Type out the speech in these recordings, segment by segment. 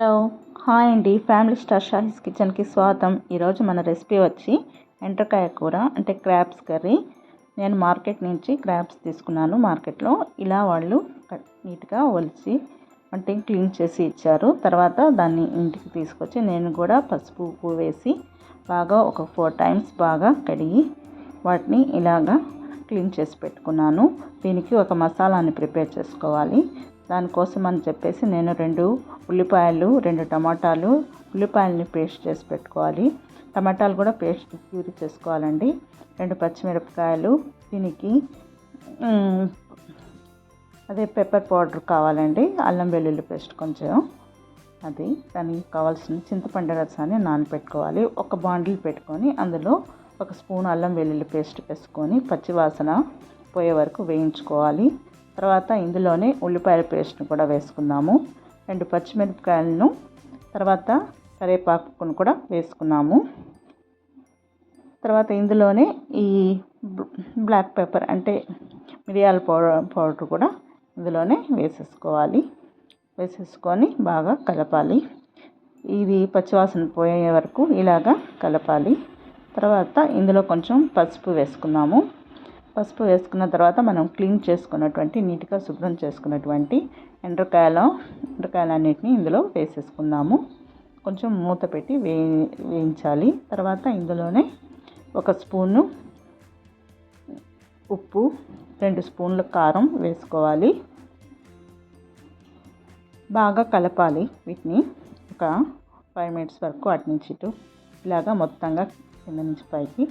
Hello hi అండి. Family star Shahis కిచెన్కి స్వాగతం. ఈరోజు మన రెసిపీ వచ్చి ఎండ్రకాయ కూర అంటే క్రాబ్స్ కర్రీ. నేను మార్కెట్ నుంచి క్రాబ్స్ తీసుకున్నాను మార్కెట్లో. ఇలా వాళ్ళు నీట్గా ఒలిచి అంటే క్లీన్ చేసి ఇచ్చారు. తర్వాత దాన్ని ఇంటికి తీసుకొచ్చి నేను కూడా పసుపు ఉప్పు వేసి బాగా ఒక ఫోర్ టైమ్స్ బాగా కడిగి వాటిని ఇలాగా క్లీన్ చేసి పెట్టుకున్నాను. దీనికి ఒక మసాలాని ప్రిపేర్ చేసుకోవాలి. దానికోసం అని చెప్పేసి నేను రెండు ఉల్లిపాయలు రెండు టమాటాలు ఉల్లిపాయలని పేస్ట్ చేసి పెట్టుకోవాలి. టమాటాలు కూడా పేస్ట్ ప్యూరీ చేసుకోవాలండి. రెండు పచ్చిమిరపకాయలు దీనికి అదే పెప్పర్ పౌడర్ కావాలండి. అల్లం వెల్లుల్లి పేస్ట్ కొంచెం అది దానికి కావాల్సిన చింతపండు రసాన్ని నానబెట్టుకోవాలి ఒక బాండిల్ పెట్టుకొని అందులో ఒక స్పూన్ అల్లం వెల్లుల్లి పేస్ట్ వేసుకొని పచ్చివాసన పోయే వరకు వేయించుకోవాలి. తర్వాత ఇందులోనే ఉల్లిపాయల పేస్ట్ని కూడా వేసుకుందాము. రెండు పచ్చిమిరపకాయలను తర్వాత కరివేపాకును కూడా వేసుకున్నాము. తర్వాత ఇందులోనే ఈ బ్లాక్ పెప్పర్ అంటే మిరియాల పౌడర్ పౌడర్ కూడా ఇందులోనే వేసేసుకోవాలి. వేసేసుకొని బాగా కలపాలి. ఇది పచ్చివాసన పోయే వరకు ఇలాగా కలపాలి. తర్వాత ఇందులో కొంచెం పసుపు వేసుకున్నాము. పసుపు వేసుకున్న తర్వాత మనం క్లీన్ చేసుకున్నటువంటి నీట్గా శుభ్రం చేసుకున్నటువంటి ఎండ్రకాయల ఎండ్రకాయలన్నిటిని ఇందులో వేసేసుకుందాము. కొంచెం మూత పెట్టి వే వేయించాలి. తర్వాత ఇందులోనే ఒక స్పూను ఉప్పు రెండు స్పూన్ల కారం వేసుకోవాలి. బాగా కలపాలి వీటిని. ఒక ఫైవ్ మినిట్స్ వరకు అటు నుంచి ఇటు ఇలాగా మొత్తంగా కింద నుంచి పైకి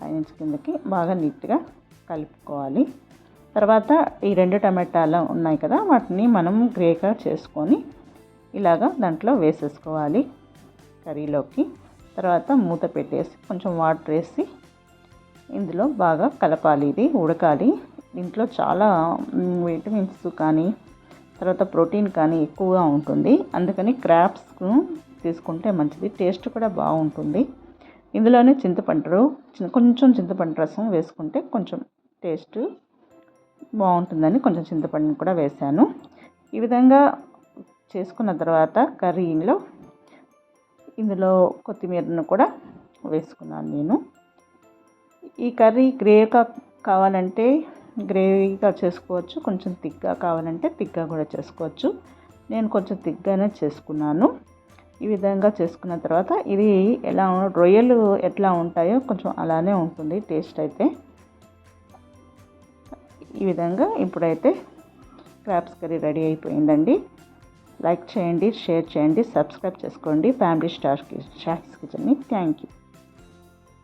పైనుంచి కిందకి బాగా నీట్గా కలుపుకోవాలి. తర్వాత ఈ రెండు టమాటాలు ఉన్నాయి కదా వాటిని మనం గ్రేగా చేసుకొని ఇలాగా దాంట్లో వేసేసుకోవాలి కర్రీలోకి. తర్వాత మూత పెట్టేసి కొంచెం వాటర్ వేసి ఇందులో బాగా కలపాలి. ఇది ఉడకాలి. దీంట్లో చాలా విటమిన్స్ కానీ తర్వాత ప్రోటీన్ కానీ ఎక్కువగా ఉంటుంది. అందుకని క్రాప్స్ తీసుకుంటే మంచిది. టేస్ట్ కూడా బాగుంటుంది. ఇందులోనే చింతపండు కొంచెం చింతపండు రసం వేసుకుంటే కొంచెం టేస్ట్ బాగుంటుందని కొంచెం చింతపండుని కూడా వేశాను ఈ విధంగా చేసుకున్న తర్వాత కర్రీలో ఇందులో కొత్తిమీరను కూడా వేసుకున్నాను నేను. ఈ కర్రీ గ్రేవీగా కావాలంటే గ్రేవీగా చేసుకోవచ్చు కొంచెం థిక్గా కావాలంటే థిక్గా కూడా చేసుకోవచ్చు. నేను కొంచెం థిక్గానే చేసుకున్నాను. ఈ విధంగా చేసుకున్న తర్వాత ఇది ఎలా రొయ్యలు ఎట్లా ఉంటాయో కొంచెం అలానే ఉంటుంది టేస్ట్ అయితే. ఈ విధంగా ఇప్పుడైతే క్రాప్స్ కర్రీ రెడీ అయిపోయిందండి. లైక్ చేయండి షేర్ చేయండి సబ్స్క్రైబ్ చేసుకోండి. ఫ్యామిలీ స్టార్ స్టార్స్ కిచెన్ని థ్యాంక్ యూ.